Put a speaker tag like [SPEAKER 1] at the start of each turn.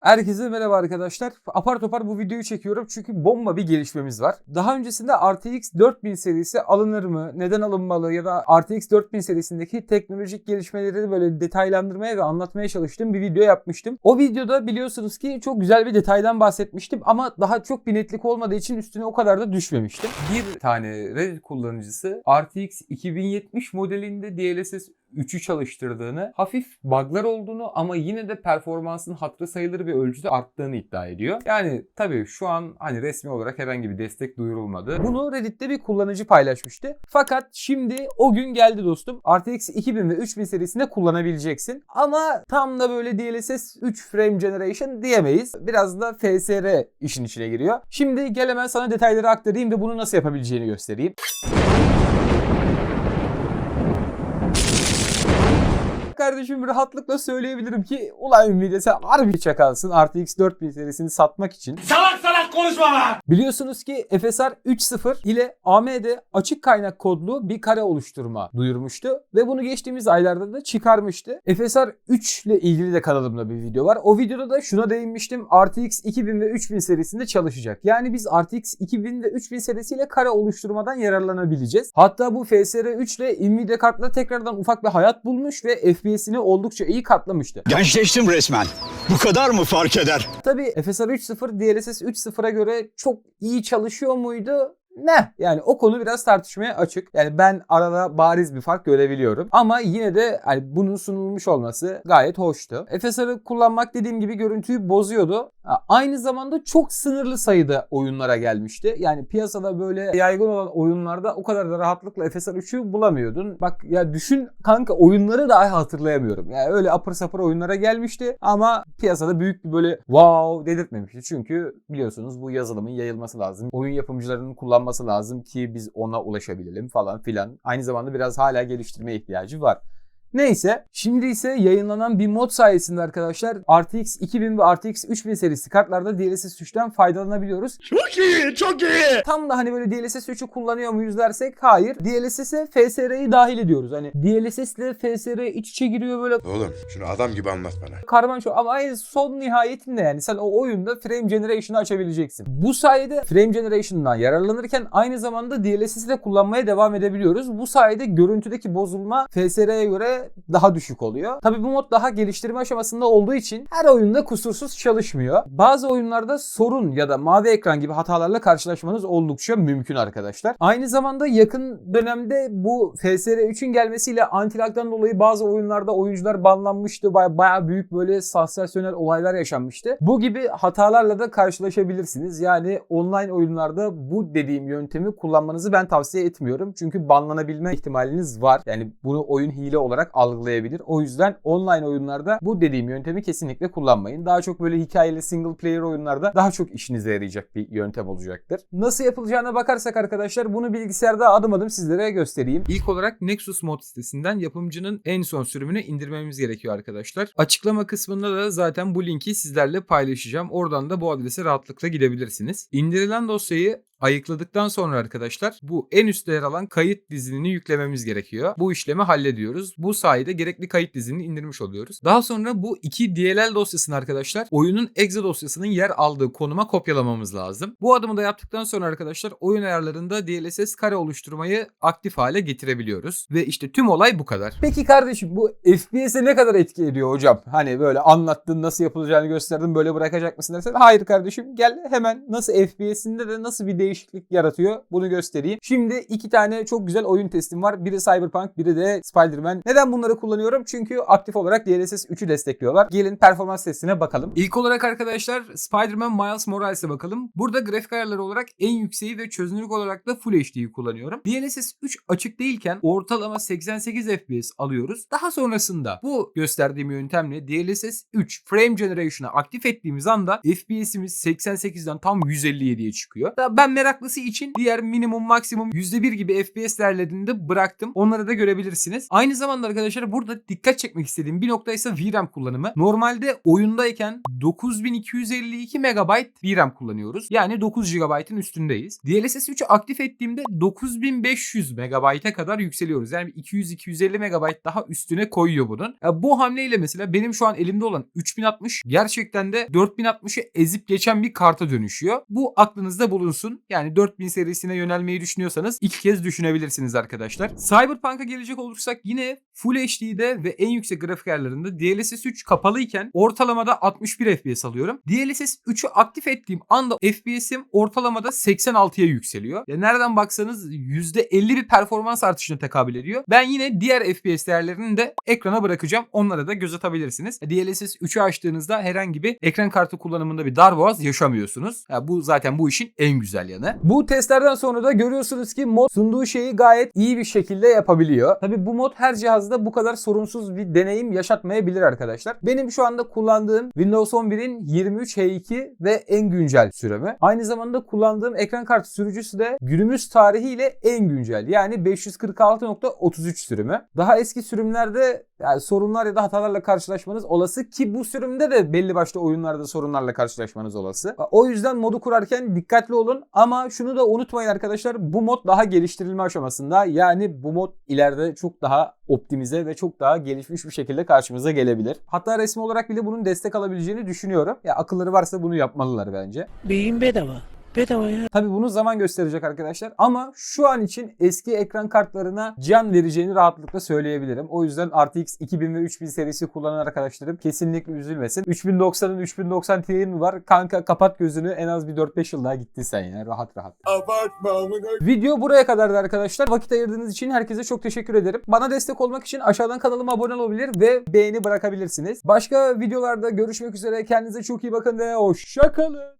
[SPEAKER 1] Herkese merhaba arkadaşlar. Apar topar bu videoyu çekiyorum çünkü bomba bir gelişmemiz var. Daha öncesinde RTX 4000 serisi alınır mı, neden alınmalı ya da RTX 4000 serisindeki teknolojik gelişmeleri böyle detaylandırmaya ve anlatmaya çalıştığım bir video yapmıştım. O videoda biliyorsunuz ki çok güzel bir detaydan bahsetmiştim ama daha çok bir netlik olmadığı için üstüne o kadar da düşmemiştim. Bir tane Reddit kullanıcısı RTX 2070 modelinde DLSS 3'ü çalıştırdığını, hafif bug'lar olduğunu ama yine de performansın hatırı sayılır bir ölçüde arttığını iddia ediyor. Yani tabii şu an hani resmi olarak herhangi bir destek duyurulmadı. Bunu Reddit'te bir kullanıcı paylaşmıştı. Fakat şimdi o gün geldi dostum. RTX 2000 ve 3000 serisinde kullanabileceksin. Ama tam da böyle DLSS 3 frame generation diyemeyiz. Biraz da FSR işin içine giriyor. Şimdi gel hemen sana detayları aktarayım ve bunu nasıl yapabileceğini göstereyim. Kardeşim rahatlıkla söyleyebilirim ki ulan Nvidia sen harbi çakalsın RTX 4000 serisini satmak için.
[SPEAKER 2] Salak salak konuşma lan!
[SPEAKER 1] Biliyorsunuz ki FSR 3.0 ile AMD açık kaynak kodlu bir kare oluşturma duyurmuştu ve bunu geçtiğimiz aylarda da çıkarmıştı. FSR 3 ile ilgili de kanalımda bir video var. O videoda da şuna değinmiştim. RTX 2000 ve 3000 serisinde çalışacak. Yani biz RTX 2000 ve 3000 serisiyle kare oluşturmadan yararlanabileceğiz. Hatta bu FSR 3 ile Nvidia kartla tekrardan ufak bir hayat bulmuş ve FPS'ini oldukça iyi katlamıştı.
[SPEAKER 3] Gençleştim resmen. Bu kadar mı fark eder?
[SPEAKER 1] Tabii FSR 3.0 DLSS 3.0'a göre çok iyi çalışıyor muydu? Ne? Yani o konu biraz tartışmaya açık. Yani ben arada bariz bir fark görebiliyorum. Ama yine de hani bunun sunulmuş olması gayet hoştu. FSR'ı kullanmak dediğim gibi görüntüyü bozuyordu. Aynı zamanda çok sınırlı sayıda oyunlara gelmişti. Yani piyasada böyle yaygın olan oyunlarda o kadar da rahatlıkla FSR 3'ü bulamıyordun. Bak ya düşün kanka oyunları dahi hatırlayamıyorum. Yani öyle apır sapır oyunlara gelmişti ama piyasada büyük bir böyle wow dedirtmemişti. Çünkü biliyorsunuz bu yazılımın yayılması lazım. Oyun yapımcılarının kullanması lazım ki biz ona ulaşabilelim falan filan. Aynı zamanda biraz hala geliştirmeye ihtiyacı var. Neyse şimdi ise yayınlanan bir mod sayesinde arkadaşlar RTX 2000 ve RTX 3000 serisi kartlarda DLSS 3'ten faydalanabiliyoruz.
[SPEAKER 3] Çok iyi, çok iyi.
[SPEAKER 1] Tam da hani böyle DLSS 3'ü kullanıyor muyuz dersek hayır. DLSS'e FSR'yi dahil ediyoruz. Hani DLSS ile FSR iç içe giriyor böyle
[SPEAKER 2] Oğlum şunu adam gibi anlat bana.
[SPEAKER 1] karman çok ama en son nihayetinde yani sen o oyunda frame generation'ı açabileceksin. Bu sayede frame generation'dan yararlanırken aynı zamanda DLSS'i de kullanmaya devam edebiliyoruz. Bu sayede görüntüdeki bozulma FSR'ye göre daha düşük oluyor. Tabi bu mod daha geliştirme aşamasında olduğu için her oyunda kusursuz çalışmıyor. Bazı oyunlarda sorun ya da mavi ekran gibi hatalarla karşılaşmanız oldukça mümkün arkadaşlar. Aynı zamanda yakın dönemde bu FSR 3'ün gelmesiyle antilagdan dolayı bazı oyunlarda oyuncular banlanmıştı. Baya, bayağı büyük böyle sansasyonel olaylar yaşanmıştı. Bu gibi hatalarla da karşılaşabilirsiniz. Yani online oyunlarda bu dediğim yöntemi kullanmanızı ben tavsiye etmiyorum. Çünkü banlanabilme ihtimaliniz var. Yani bunu oyun hile olarak algılayabilir. O yüzden online oyunlarda bu dediğim yöntemi kesinlikle kullanmayın. Daha çok böyle hikayeli single player oyunlarda daha çok işinize yarayacak bir yöntem olacaktır. Nasıl yapılacağına bakarsak arkadaşlar bunu bilgisayarda adım adım sizlere göstereyim. İlk olarak Nexus Mod sitesinden yapımcının en son sürümünü indirmemiz gerekiyor arkadaşlar. Açıklama kısmında da zaten bu linki sizlerle paylaşacağım. Oradan da bu adrese rahatlıkla gidebilirsiniz. İndirilen dosyayı ayıkladıktan sonra arkadaşlar bu en üstte yer alan kayıt dizinini yüklememiz gerekiyor. Bu işlemi hallediyoruz. Bu sayede gerekli kayıt dizinini indirmiş oluyoruz. Daha sonra bu iki DLL dosyasını arkadaşlar oyunun exe dosyasının yer aldığı konuma kopyalamamız lazım. Bu adımı da yaptıktan sonra arkadaşlar oyun ayarlarında DLSS kare oluşturmayı aktif hale getirebiliyoruz. Ve işte tüm olay bu kadar. Peki kardeşim bu FPS'e ne kadar etki ediyor hocam? Hani böyle anlattın nasıl yapılacağını gösterdin böyle bırakacak mısın dersen hayır kardeşim gel hemen nasıl FPS'inde de nasıl bir değişiklik yaratıyor bunu göstereyim. Şimdi iki tane çok güzel oyun testim var. Biri Cyberpunk biri de Spider-Man. Neden bunları kullanıyorum? Çünkü aktif olarak DLSS 3'ü destekliyorlar. Gelin performans testine bakalım. İlk olarak arkadaşlar Spider-Man Miles Morales'e bakalım. Burada grafik ayarları olarak en yükseği ve çözünürlük olarak da Full HD'yi kullanıyorum. DLSS 3 açık değilken ortalama 88 FPS alıyoruz. Daha sonrasında bu gösterdiğim yöntemle DLSS 3 Frame Generation'ı aktif ettiğimiz anda FPS'imiz 88'den tam 157'ye çıkıyor. Ben meraklısı için diğer minimum maksimum %1 gibi FPS değerlerini de bıraktım. Onları da görebilirsiniz. Aynı zamanda arkadaşlar burada dikkat çekmek istediğim bir nokta ise VRAM kullanımı. Normalde oyundayken 9252 MB VRAM kullanıyoruz. Yani 9 GB'ın üstündeyiz. DLSS 3'ü aktif ettiğimde 9500 MB'e kadar yükseliyoruz. Yani 200-250 MB daha üstüne koyuyor bunun. Ya bu hamleyle mesela benim şu an elimde olan 3060 gerçekten de 4060'ı ezip geçen bir karta dönüşüyor. Bu aklınızda bulunsun. Yani 4000 serisine yönelmeyi düşünüyorsanız iki kez düşünebilirsiniz arkadaşlar. Cyberpunk'a gelecek olursak yine Full HD'de ve en yüksek grafik ayarlarında DLSS 3 kapalıyken ortalamada 61 FPS alıyorum. DLSS 3'ü aktif ettiğim anda FPS'im ortalamada 86'ya yükseliyor. Ya nereden baksanız %50 bir performans artışına tekabül ediyor. Ben yine diğer FPS değerlerini de ekrana bırakacağım. Onlara da göz atabilirsiniz. DLSS 3'ü açtığınızda herhangi bir ekran kartı kullanımında bir darboğaz yaşamıyorsunuz. Ya bu zaten bu işin en güzel yanı. Bu testlerden sonra da görüyorsunuz ki mod sunduğu şeyi gayet iyi bir şekilde yapabiliyor. Tabi bu mod her cihazda bu kadar sorunsuz bir deneyim yaşatmayabilir arkadaşlar. Benim şu anda kullandığım Windows 11'in 23H2 ve en güncel sürümü. Aynı zamanda kullandığım ekran kartı sürücüsü de günümüz tarihiyle en güncel. Yani 546.33 sürümü. Daha eski sürümlerde yani sorunlar ya da hatalarla karşılaşmanız olası ki bu sürümde de belli başlı oyunlarda sorunlarla karşılaşmanız olası. O yüzden modu kurarken dikkatli olun ama şunu da unutmayın arkadaşlar bu mod daha geliştirilme aşamasında. Yani bu mod ileride çok daha optimize ve çok daha gelişmiş bir şekilde karşımıza gelebilir. Hatta resmi olarak bile bunun destek alabileceğini düşünüyorum. Ya akılları varsa bunu yapmalılar bence.
[SPEAKER 4] Beyin bedava. Bedava ya.
[SPEAKER 1] Tabi bunu zaman gösterecek arkadaşlar ama şu an için eski ekran kartlarına can vereceğini rahatlıkla söyleyebilirim. O yüzden RTX 2000 ve 3000 serisi kullanan arkadaşlarım kesinlikle üzülmesin. 3090'ın 3090 Ti'nin mi var? Kanka kapat gözünü en az bir 4-5 yıl daha gittin sen ya rahat rahat. Video buraya kadardı arkadaşlar. Vakit ayırdığınız için herkese çok teşekkür ederim. Bana destek olmak için aşağıdan kanalıma abone olabilir ve beğeni bırakabilirsiniz. Başka videolarda görüşmek üzere. Kendinize çok iyi bakın ve hoşçakalın.